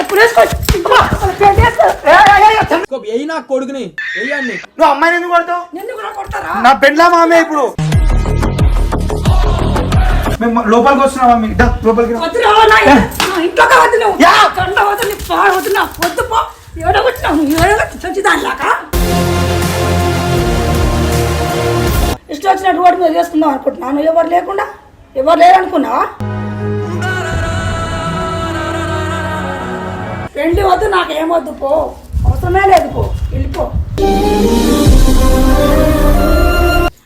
చెప్పులు వేసుకో. పెళ్ళి చేసుకో. ఎయ్యి నా కొడుకుని వెయ్యండి నువ్వు అమ్మాయిని ఎందుకు కొడతావు? కొడతారా? నా పెండ్లా మామే ఇప్పుడు. మేము లోపలికి వస్తున్నాం మమ్మీ దా, లోపలికి రా. వద్దురా నా నా ఇంట్లోకి వద్దు నువ్వు యా. కండ వద్దు నీ పాడు వద్దు నా వద్దు పో. ఏడగొచ్చినావు నువ్వు ఏడగొచ్చి చచ్చిదానిలాక ఇష్టం వచ్చినట్టు రోడ్డు మీద చేసుకుందాం అనుకుంటున్నాను ఎవరు లేకుండా? ఎవరు లేరు అనుకున్నావా పెళ్ళి వద్దు నాకు ఏమొద్దు పో. అవసరమే లేదు పో. వెళ్ళిపో.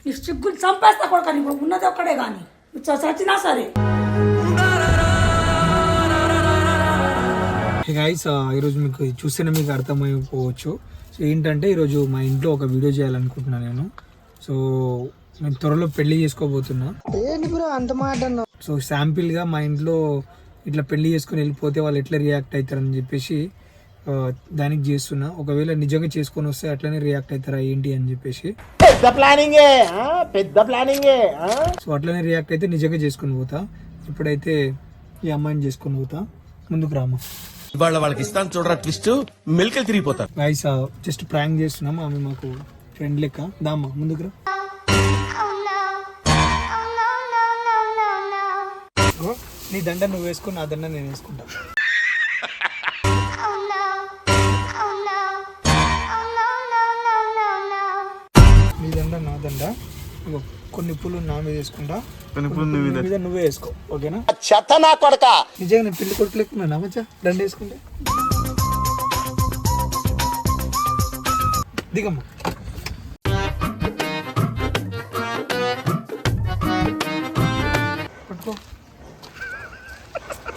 నీ సిగ్గులు చంపేస్తా కొడుక నీకు ఉన్నది ఒక్కడే కానీ చచ్చినా సరే. గైస్ ఈరోజు మీకు చూస్తేనే మీకు అర్థమైపోవచ్చు. సో ఏంటంటే ఈరోజు మా ఇంట్లో ఒక వీడియో చేయాలనుకుంటున్నాను నేను. సో నేను త్వరలో పెళ్ళి చేసుకోబోతున్నా. సో శాంపిల్గా మా ఇంట్లో ఇట్లా పెళ్ళి చేసుకుని వెళ్ళిపోతే వాళ్ళు ఎట్లా రియాక్ట్ అవుతారని చెప్పేసి ఆ, దానికి చేస్తున్నా. ఒకవేళ నిజంగా చేసుకొని వస్తే అట్లనే రియాక్ట్ అవుతారా ఏంటి అని చెప్పేసి. పెద్ద ప్లానింగే? పెద్ద ప్లానింగే? సో అట్లనే రియాక్ట్ అయితే నిజంగా చేసుకొని పోతా. ఇప్పుడైతే ఈ అమ్మాయిని చేసుకొని పోతా. ముందుకు రామా. ఇవాళ వాళ్ళకి ఇస్తాను చూడరా ట్విస్ట్ మిల్కలు తిరిగిపోతారు. గైస్ జస్ట్ ప్రాంక్ చేస్తున్నాం. ఆమె మాకు ఫ్రెండ్ లెక్క. దామా ముందుకు రా. ఓ, నీ దండ నువ్వు వేసుకో నా దండ నేను వేసుకుంటా. నీ దండ నా దండ కొన్ని పూలు నా మీద వేసుకుంటా. కొన్ని పూలు నీ మీద. నువ్వే వేసుకో ఓకేనా? చెత్త నా కొడక. నిజంగా నేను పెళ్ళి కొడుకు లేకున్నా మచ్చా? దండ వేసుకుంటే. దిగమ్మా.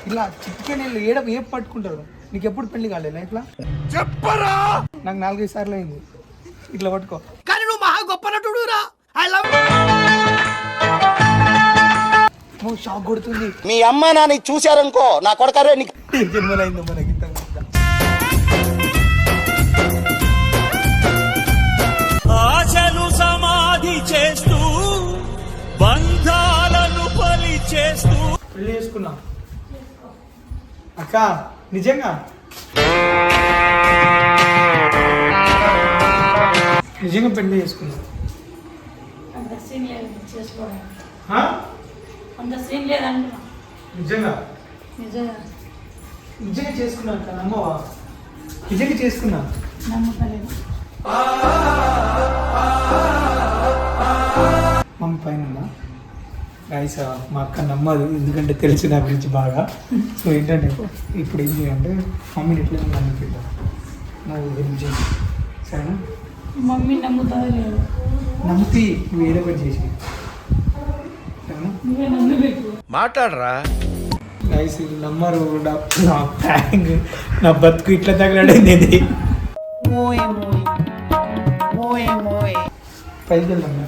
ఇలా చిటికే నీళ్ళు ఏడ ఏ పట్టుకుంటారు? నీకు ఎప్పుడు పెళ్ళి కాలే లైఫ్లో చెప్పరా? నాకు నాలుగైదు సార్లు అయింది. ఇట్లా పట్టుకో. కానీ నువ్వు మహా గొప్ప నటుడు రా ఐ లవ్ ఓ షాక్ కొడుతుంది. మీ అమ్మ నాన్న చూశారనుకో నా కొడకరే నీకు. జన్మలైందో మనకి. ఆశను సమాధి చేస్తూ బంధాలను పలి చేస్తూ పెళ్ళి చేసుకున్నా. అక్క నిజంగా? నిజంగా పెళ్ళి చేసుకున్నా అంత సీన్ లేదు చేసుకోవడం ఆ? అంత సీన్ లేదంటున్నా. నిజంగా? నిజంగా. నిజంగా చేసుకున్నా అక్క నమ్మవా? నిజంగా చేసుకున్నా నమ్మకలేదు. మమ్మీ పైన ఉందా గాయస్ మా అక్క నమ్మదు ఎందుకంటే తెలుసు నా గురించి బాగా. సో ఏంటంటే ఇప్పుడు ఏం చేయాలంటే మమ్మీని ఎట్లా నమ్మిపిద్దాం నాకు గురించి సరేనా? మమ్మీ నమ్ముతుందో లేదు? నమ్మితే నువ్వు ఏదో ఒకటి చేసి మాట్లాడరా? గైస్ నమ్మరు నా- నా ప్రాంక్ నా బతుకు ఇట్లా తగలడింది. ఇది పైకి వెళ్దాం.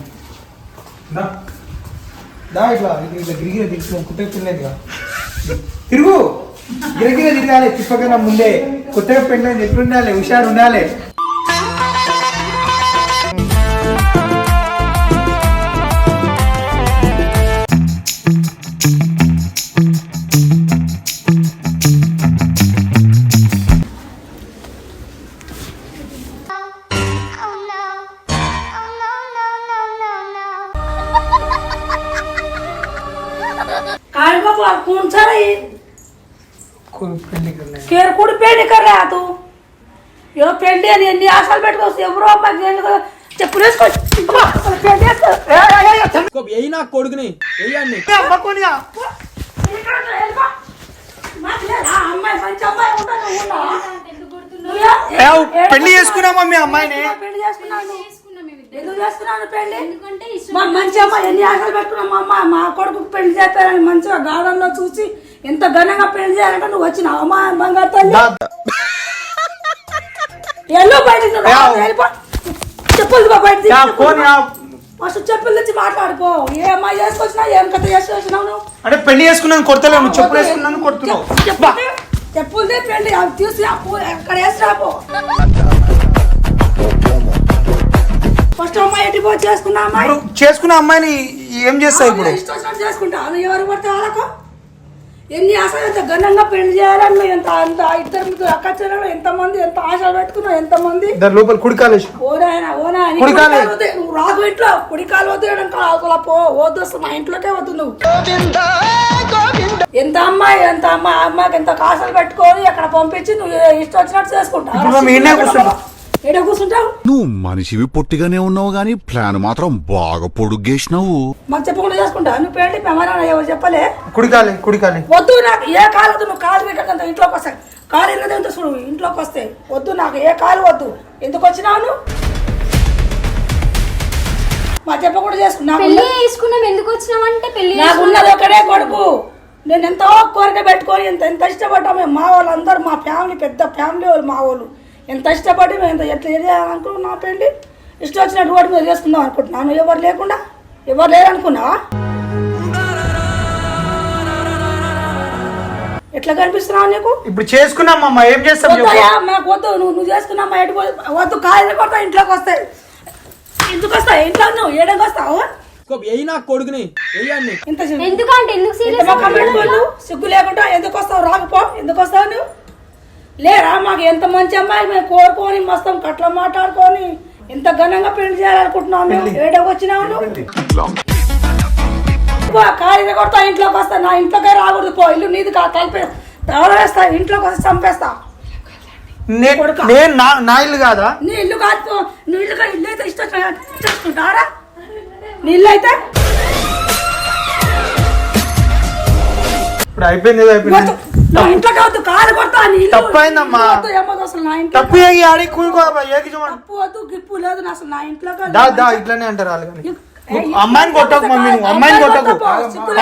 దా. దా ఇట్లా ఇట్లా గిరిగిర తిరుగుతున్నాం కొత్తగా తినలేదుగా తిరుగు. గిరిగిర తిరగాలి తిప్పకన్నా ముందే. కొత్తగా పెళ్ళైంది ఎట్లుండాలి? హుషారు ఉండాలి काय बाबा कौन सा रे పెళ్లి కన్నా కేర్ కూడా పెళ్లి కర్రా తూ ఏ పెళ్లి అని ఎన్ని ఆశలు పెట్టుకోవచ్చు ఎవరో అమ్మాయికి ఎందుకు చెప్పులు వేసుకో పెళ్లి చేసుకో ఎయ్యి నా కొడుకుని వెయ్యండి అమ్మకోనియా వెళ్ళిపో, వెళ్ళిపో. మాకు లేదా? అమ్మాయి మంచి అమ్మాయి ఉంటా నువ్వు ఉన్నావా? నువ్వే? ఏ, పెళ్లి చేసుకున్నాం మమ్మీ అమ్మాయిని పెళ్లి చేసుకున్నాను ఎందుకు చేసుకున్నాను పెళ్ళి? మా మంచి అమ్మాయి ఎన్ని ఆశలు పెట్టుకున్నాం మా అమ్మ మా కొడుకు పెళ్ళి చేస్తారని మంచిగా గార్డెన్లో చూసి ఎంత ఘనంగా పెళ్ళి చేయాలంటే నువ్వు వచ్చినావు అమ్మా బంగారు తల్లి. ఎల్లో వెళ్ళిపో. చెప్పులు బయటికి యా, చెప్పులు. తెచ్చి మాట్లాడుకో. ఏ అమ్మాయి చేసుకొచ్చినా ఏం కథ చేసుకొచ్చినావు నువ్వు? అంటే పెళ్ళి చేసుకున్నాను కొడతలేవు నువ్వు చెప్పులు వేసుకున్నాను కొడుతున్నావు. బా. చెప్పులు తీ, పెళ్ళి. అవి తీసి ఆ పూ- అక్కడ వేసి రాపో ఫస్ట్ అమ్మాయి ఎట్టి పోయి చేసుకున్నా అమ్మాయి? చేసుకున్న అమ్మాయిని ఏం చేస్తావు ఇప్పుడు? ఇష్టం చేసుకుంటా. నువ్వు ఎవరు పడితే వాళ్ళకు? ఎన్ని ఆశలు ఎంత ఘనంగా పెళ్ళి చేయాలని ఎంత అంత ఇద్దరు ముగ్గురు అక్క చెల్లెలు ఎంతమంది ఎంత ఆశలు పెట్టుకున్నావు ఎంతమంది దాని లోపల కుడికాలేసి. ఓనాయన ఓనా నీ కుడి కాలు. కుడి కాలు వద్దు. నువ్వు రాకు ఇంట్లో. కుడి కాలు వద్దు అవతల పో వద్దు మా ఇంట్లోకే వద్దు నువ్వు. ఎంత అమ్మాయి ఎంత అమ్మాయి అమ్మాయికి ఎంత కాసులు పెట్టుకొని అక్కడ పంపించి నువ్వు ఇష్టం వచ్చినట్టు చేసుకుంటావు ఏడ కూర్చుంటావు? నువ్వు మనిషివి పొట్టిగానే ఉన్నావు గాని ప్లాన్ మాత్రం బాగా పొడుగేసినావు మాకు చెప్పకుండా చేసుకుంటావు నువ్వు పెళ్ళి మేమన్నా ఎవరు చెప్పలే? కుడికాలే కుడికాలే. వద్దు నాకు ఏ కాలు వద్దు నువ్వు కాలు పెట్టకంత ఇంట్లోకి వస్తాయి కాలు ఎన్నది ఎంత చూడు ఇంట్లోకి వస్తే. వద్దు నాకు ఏ కాలు వద్దు. ఎందుకు వచ్చినావు నువ్వు? మా చెప్పకుండా చేసుకున్నా పెళ్ళి చేసుకున్నాం ఎందుకు వచ్చినామంటే పెళ్ళి నాకు ఉన్నది ఒకడే కొడుకు. నేను ఎంతో కోరిక పెట్టుకొని ఎంత ఎంత ఇష్టపడ్డా మేము మా వాళ్ళు అందరూ మా ఫ్యామిలీ పెద్ద ఫ్యామిలీ వాళ్ళు మా వాళ్ళు. ఎంత ఇష్టపడి మేము ఎంత ఎట్లా చేయాలనుకున్నాం నా పెళ్ళి? ఇష్టం వచ్చినట్టు రోడ్డు మీద చేసుకుందాం అనుకుంటున్నాను. ఎవరు లేకుండా? ఎవరు లేరు అనుకున్నావా ఎట్లా కనిపిస్తున్నావు నీకు? ఇప్పుడు చేసుకున్నాం అమ్మ ఏం చేస్తాం చెప్పు. వద్దయ్యా, మాకు వద్దు నువ్వు నువ్వు చేసుకున్నావు ఎటు వద్దు కాయలు కొడతా ఇంట్లోకి వస్తాయి. ఎందుకు వస్తాయి? ఇంట్లో నువ్వు ఏడకి వస్తావు? కొడుకుని ఎందుకంటే ఎందుకు సిగ్గు లేకుండా ఎందుకు వస్తావు? రాకపో ఎందుకు వస్తావు నువ్వు? లేరా మాకు ఎంత మంచి అమ్మాయి మేము కోరుకొని మస్తం కట్ల మాట్లాడుకొని ఎంత ఘనంగా పెళ్ళి చేయాలనుకుంటున్నావు మేము. ఏడకి పో, కాయలు కొడతా ఇంట్లోకి వస్తా. నా ఇంట్లోకే రాకూడదు పో. ఇల్లు నీది కా కలిపే తవరేస్తా ఇంట్లోకి వస్తే చంపేస్తా. నేను నా ఇల్లు కాదా? నీ ఇల్లు కాదు. నీ ఇల్లు కాదు ఇల్లు అయితే ఇష్టం చేసుకుంటారా నీ ఇల్లు అయితే? ఇప్పుడు అయిపోయింది అయిపోయింది. నా ఇంట్లోకి వద్దు కాలు కొడతా నీ ఇల్లు. తప్పైందమ్మా. వద్దు, అసలు నా ఇంట్లో తప్పు ఏగి ఆడి కూనుకో ఏకి చూడండి తప్పు వద్దు గిప్పు లేదు నా అసలు నా ఇంట్లోకి దా దా ఇట్లానే అంటారు వాళ్ళు కానీ. ఏ, నువ్వు అమ్మాయిని కొట్టకు మమ్మీ నువ్వు అమ్మాయిని కొట్టకు.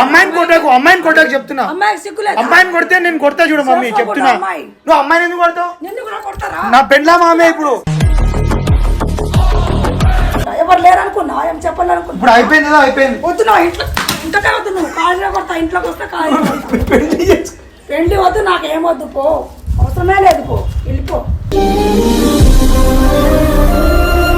అమ్మాయిని కొట్టకు అమ్మాయిని కొట్టకు చెప్తున్నా. అమ్మాయికి సిగ్గులేదు అమ్మాయిని కొడితే నేను కొడతా చూడు మమ్మీ చెప్తున్నా. అమ్మాయి. నువ్వు అమ్మాయిని ఎందుకు కొడతావు? నిన్ను కూడా కొడతారా? నా పెండ్లా మామే ఇప్పుడు. ఎవరు లేరు అనుకున్నా ఏం చెప్పాలనుకున్నా. ఇప్పుడు అయిపోయింది అయిపోయింది. వద్దు నా ఇంట్లో ఇంట్లోకే వద్దు నువ్వు కాళ్ళు కొడతా ఇంట్లోకి వస్తే కాళ్ళు పెళ్ళి చేసుకో. పెళ్ళి వద్దు నాకు ఏం వద్దు పో అవసరమే లేదు పో వెళ్ళిపో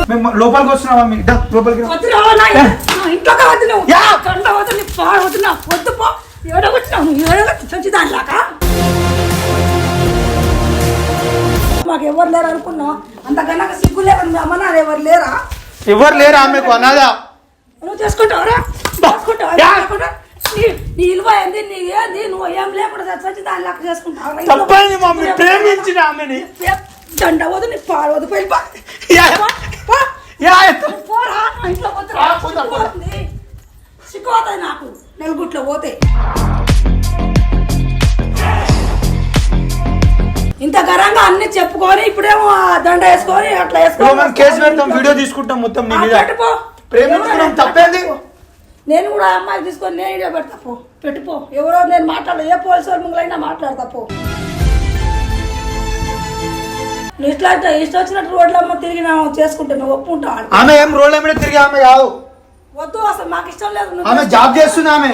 మేము లోపలికి వస్తున్నాం మమ్మీ దా లోపలికి రా. వద్దు నా ఇల్లు. నా ఇంట్లోకి వద్దు నువ్వు యా. కంట వద్దు నీ పాడు వద్దు నా వద్దు పో ఏడో వచ్చినావు నువ్వు ఏడో చచ్చి దానిలాక మాకు ఎవరు లేరు అనుకున్నావు అంత గనక సిగ్గు లేరు మీ అమ్మ నాన్న ఎవరు లేరా ఎవరు లేరు ఆమెకు అనాదా నువ్వు చేసుకుంటావురా చేసుకుంటావా? యా. చేసుకుంటా? నీ ఏంది నీ ఏంది నువ్వు ఏం లేకుండా చచ్చి దాని లెక్క చేసుకుంటావు తప్పైంది మమ్మీ ప్రేమించిన ఆమెని దండ వద్దు నీ పాడు వద్దు పోయి. పోరా ఇంట్లో పోతురా. ఆ, పోతా, పోతా. సిగ్గుపోతుంది. సిగ్గుపోతుంది నాకు నెలగుట్లో పోతే ఇంత గరంగా అన్ని చెప్పుకొని ఇప్పుడేమో దండ వేసుకొని అట్లా మనం కేసు పెడతాం వీడియో తీసుకుంటాం మొత్తం నీ మీద. ప్రేమించుకున్నాం తప్పేంది. నేను కూడా ఆ అమ్మాయి తీసుకొని నేను వీడియో పెడతా పో. పెట్టుకో ఎవరో నేను మాట్లాడదు ఏ పోలీసు వాళ్ళ ముంగలైనా మాట్లాడతా పో. నువ్వు ఇట్లా ఇష్టం వచ్చినట్టు రోడ్లమ్మ తిరిగి నా చేసుకుంటే నువ్వు ఒప్పుకుంటావు? ఆమె ఏం రోల్ ఏమిటో తిరిగి ఆమె కాదు. వద్దు అసలు మాకు ఇష్టం లేదు నువ్వు ఆమె జాబ్ చేస్తుంది ఆమె.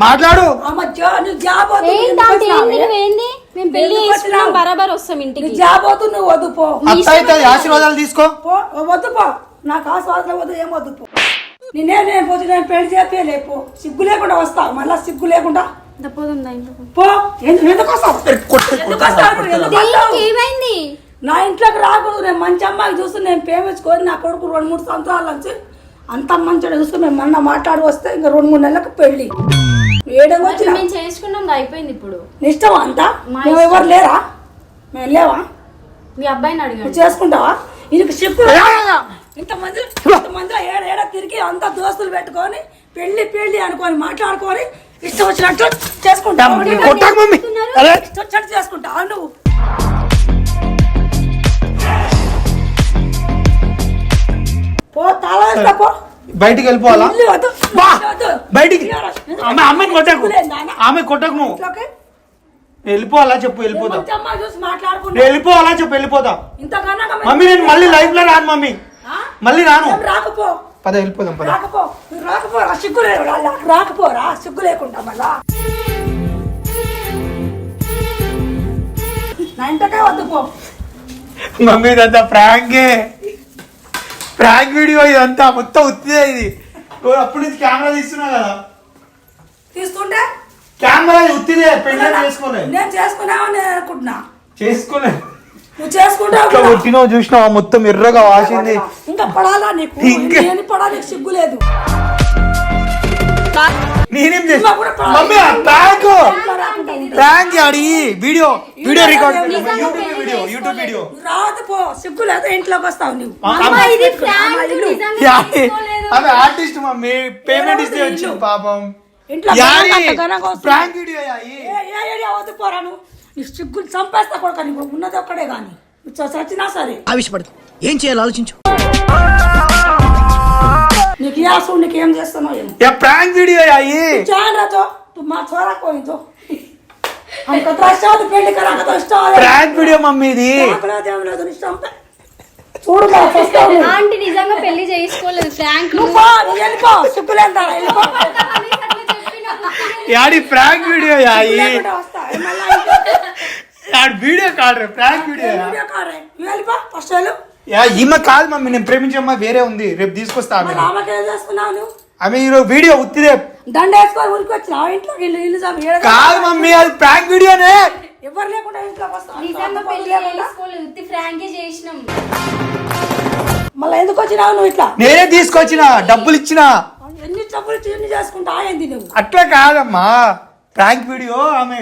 మాట్లాడు. అమ్మ జా- నువ్వు జాబ్ వద్దు నువ్వు ఎందుకు వచ్చినావు? నువ్వేంది మేము పెళ్ళి ఎందుకు చేసుకున్నాం వచ్చినావు? బరాబర్ వస్తాం ఇంటికి. నువ్వు జాబ్ వద్దు నువ్వు వద్దు పో. అత్త అయితే ఆశీర్వాదాలు తీసుకో. పో వద్దు పో. నాకు ఆస్వాదం వద్దు ఏం వద్దు పో. నేనే నేను పోతే నేను పెళ్ళి చేస్తే లేపో. సిగ్గు లేకుండా వస్తావు. మళ్ళా సిగ్గు లేకుండా. పో. ఎందు- ఎందుకు వస్తావు? ఎందుకు వస్తావు? ఇప్పుడు? ఎందుకు వస్తావు? దీనికి ఏమైంది? నా ఇంట్లోకి రాకూడదు. నేను మంచి అమ్మాయి చూస్తూ నేను ప్రేమించుకొని నా కొడుకు రెండు మూడు సంవత్సరాల నుంచి అంత మంచిగా చూస్తూ మేము మొన్న మాట్లాడి వస్తే ఇంకా రెండు మూడు నెలలకు పెళ్ళి ఏడో వచ్చిన? మేము చేసుకున్నాం అయిపోయింది ఇప్పుడు. నీ ఇష్టమా అంతా? మా మేము ఎవరు లేరా? మేము లేవా? మీ అబ్బాయిని అడిగాడు నువ్వు చేసుకుంటావా? ఇది చెప్పు. ఇంతమంది ఇంతమందిలో ఏడ ఏడ తిరిగి అంత దోస్తులు పెట్టుకొని పెళ్ళి పెళ్ళి అనుకొని మాట్లాడుకొని ఇష్టం వచ్చినట్టు చేసుకుంటావు కొట్టాకు మమ్మీ. అరే. ఇష్టం వచ్చినట్టు చేసుకుంటావా నువ్వు. పో వేస్తా పో. బయటికి వెళ్ళిపోవాలా. బయటికి? ఆమె అమ్మాయిని కొట్టకు. ఆమె కొట్టకు నువ్వు. వెళ్ళిపోవాలా చెప్పు వెళ్ళిపోతా వెళ్ళిపోవాలా చెప్పు వెళ్ళిపోతా ఇంతకన్నా మమ్మీ నేను మళ్ళీ లైఫ్లో రాను మమ్మీ? మళ్ళీ రాను. రాకపో. పద వెళ్ళిపోదాం పద. రాకపో. రాకపోరా సిగ్గు రాకపోరా సిగ్గు లేకుండా మళ్ళా. నా ఇంటకే వద్దు పో. మమ్మీ ఇదంతా ప్రాంకే. ప్రాంక్ వీడియో ఇదంతా మొత్తం ఉత్తిదే ఇది. అప్పుడు నుంచి కెమెరా తీస్తున్నా కదా. తీసుకుంటే కెమెరా ఉత్తిదే పెళ్ళి చేసుకోలే నేను చేసుకున్నావు నేను అనుకుంటున్నా. చేసుకోలే నువ్వు చేసుకుంటావు చూసినావా మొత్తం ఎర్రగా వాసింది. ఇంకా పడాలా నీకు? నేను పడా నీకు సిగ్గు లేదు. నేనేం. Mummy video. Video record. YouTube video YouTube video. పో. సిగ్గు లేదు ఇంట్లోకి వస్తావు నువ్వు. Artist mummy. పేమెంట్ ఇస్తే. వచ్చింది పాపం. ఇంట్లో. ప్రాంక్ వీడియో యాయి ఏ, ఏ ఏరియా వద్దు పోరా నువ్వు నీ సిగ్గులు చంపేస్తా కొడుక నీకు ఉన్నది ఒక్కడే కానీ నువ్వు చచ్చినా సరే ఆవేశపడకు ఏం చేయాలో ఆలోచించు నీకు యాసు నీకు ఏం చేస్తున్నావు ఏమో యా ప్రాంక్ వీడియో యాయి जान रहा तो तू माँ छोरा कोई तो हमको तो अच्छा तो पेंट करा का तो इष्टा है ప్రాంక్ వీడియో మమ్మీ ఇది అక్కడ దేవుడు లేదు ఇష్టం చూడు మా ఫస్ట్ ఆంటీ నిజంగా పెళ్లి చేసుకోలేదు ఫ్రాంక్ నువ్వు పో నువ్వు వెళ్ళిపో సిగ్గులేందా వెళ్ళిపో యాడి ప్రాంక్ వీడియో యాయి యాడి video prank video video call రే. ఫస్ట్ వెళ్ళు. యా ఈమె కాదు మమ్మీ నేను ప్రేమించే అమ్మాయి వేరే ఉంది. రేపు తీసుకొస్తా ఆమె ఈరోజు వీడియో ఉత్తిదే దండ వేసుకొని ఊరికి ఇంట్లో ఇల్లు కాదు మమ్మీ అది ప్రాంక్ వీడియోనే ఎవరు లేకుండా ఇంట్లోకి వస్తావు? నిజంగా పెళ్ళి చేసుకోలేదు. ఉత్తి ఫ్రాంకే చేసినాం. మళ్ళీ ఎందుకు వచ్చినావు నువ్వు ఇట్లా? నేనే తీసుకొచ్చిన డబ్బులు ఇచ్చిన. ఎన్ని డబ్బులు ఎన్ని చేసుకుంటా ఏంది నువ్వు? అట్లా కాదమ్మా. ప్రాంక్ వీడియో ఆమె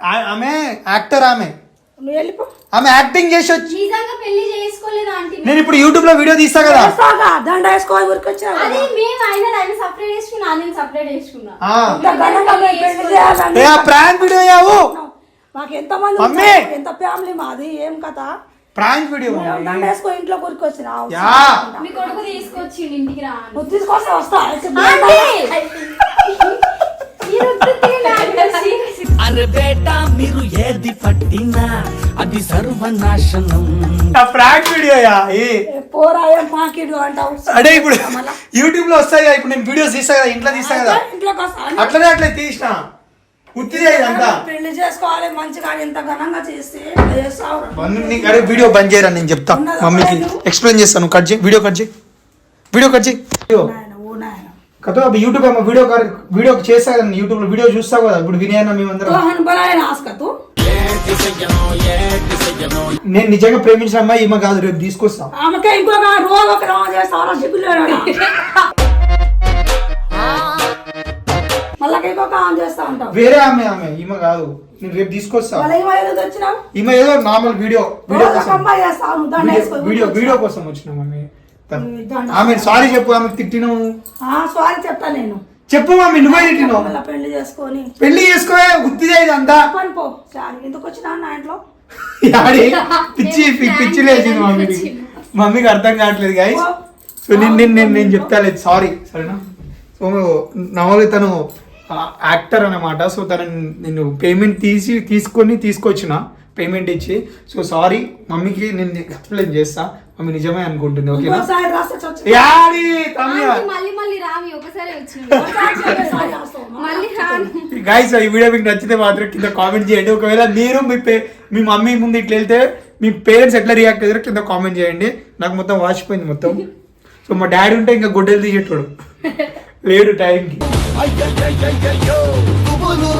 ఆ- ఆమె యాక్టర్ ఆమె. నువ్వు వెళ్ళిపో. ఆమె యాక్టింగ్ చేసి వచ్చి నిజంగా పెళ్ళి చేసుకోలేదు ఆంటీ నేను ఇప్పుడు యూట్యూబ్లో వీడియో తీస్తా కదా. చేస్తావుగా, దండ వేసుకొని ఊరికి వచ్చినావు అది మేము ఆయన ఆయన సపరేట్ చేసుకున్నా నేను సపరేట్ చేసుకున్నా. ఆ. ఇంత ఘనంగా మేము పెళ్ళి చేయాలని ఏ ఆ ప్రాంక్ వీడియో యావు మాకు ఎంత మంది మమ్మీ! ఎంత ఫ్యామిలీ మాది? ఏం కథ? ప్రాంక్ వీడియో ఇంట్లో కూరికి వచ్చిన యా మీ కొడుకు తీసుకొచ్చి ఇంటికి రా అని. నువ్వు తీసుకొస్తా వస్తా. ఆంటీ! మీరు ఉత్తుత్తిగా నాకు తెలిసి- అరే బేటా మీరు ఏది పట్టినా అది సర్వనాశనం. ప్రాంక్ వీడియో యా ఏ. పోరా ఏం పాకిడు అంటావు. అడే ఇప్పుడు యూట్యూబ్లో వస్తాయి ఇప్పుడు నేను వీడియోస్ తీస్తా కదా ఇంట్లో తీస్తా కదా. అట్లనే అట్లా తీసిన. పెళ్ళి చేసుకోవాలి మంచిగా ఘనంగా చేస్తే వీడియో బంద్ చేయరా నేను చెప్తా. మమ్మీకి ఎక్స్ప్లెయిన్ చేస్తాను కట్ చేయి వీడియో కట్ చేయి. వీడియో కట్ చేయి. యూట్యూబ్ వీడియో వీడియో నిజంగా ప్రేమించిన అమ్మాయి ఈమె కాదు రేపు ఒక ఆన్ చేస్తా ఉంటావు. వేరే ఆమె ఆమె. ఈమె కాదు. నేను రేపు తీసుకొస్తా. మళ్ళీ ఏమో ఏదో వచ్చినావు ఈమె ఏదో నార్మల్ వీడియో వీడియో రోజు కోసం. చేస్తావు దండ వీడియో వేసుకో వీడియో వీడియో కోసం వచ్చిన దండ. ఆమె సారీ చెప్పు ఆమె తిట్టినావు. సారీ చెప్తా నేను. చెప్పు మమ్మీ నువ్వే తిట్టినావు. మళ్ళీ పెళ్ళి చేసుకొని. పెళ్ళి చేసుకోవే ఉత్తిదే ఇదంతా పని పో. సారీ ఎందుకు వచ్చినా నా ఇంట్లో? యాడి పిచ్చి పి- పిచ్చి లేచింది మమ్మీకి మమ్మీకి అర్థం కావట్లేదు గైస్ సో నేను నేను నేను నేను చెప్తా లేదు సారీ సరేనా? సో నార్మల్గా తను యాక్టర్ అన్నమాట సో తను నేను పేమెంట్ తీసి తీసుకొని తీసుకొచ్చిన పేమెంట్ ఇచ్చి. సో సారీ మమ్మీకి నేను ఎక్స్ప్లెయిన్ చేస్తా. మమ్మీ నిజమే అనుకుంటుంది ఓకేనా? గైస్ ఈ వీడియో మీకు నచ్చితే మాత్రం కింద కామెంట్ చేయండి. ఒకవేళ మీరు మీ పే మీ మమ్మీ ముందు ఇట్లా వెళ్తే మీ పేరెంట్స్ ఎట్లా రియాక్ట్ అయ్యారో కింద కామెంట్ చేయండి. నాకు మొత్తం వాచిపోయింది మొత్తం. సో మా డాడీ ఉంటే ఇంకా గుడ్డలు తీసేటోడు. లేడు టైంకి Ay ay ay ay ay yo. Dumanı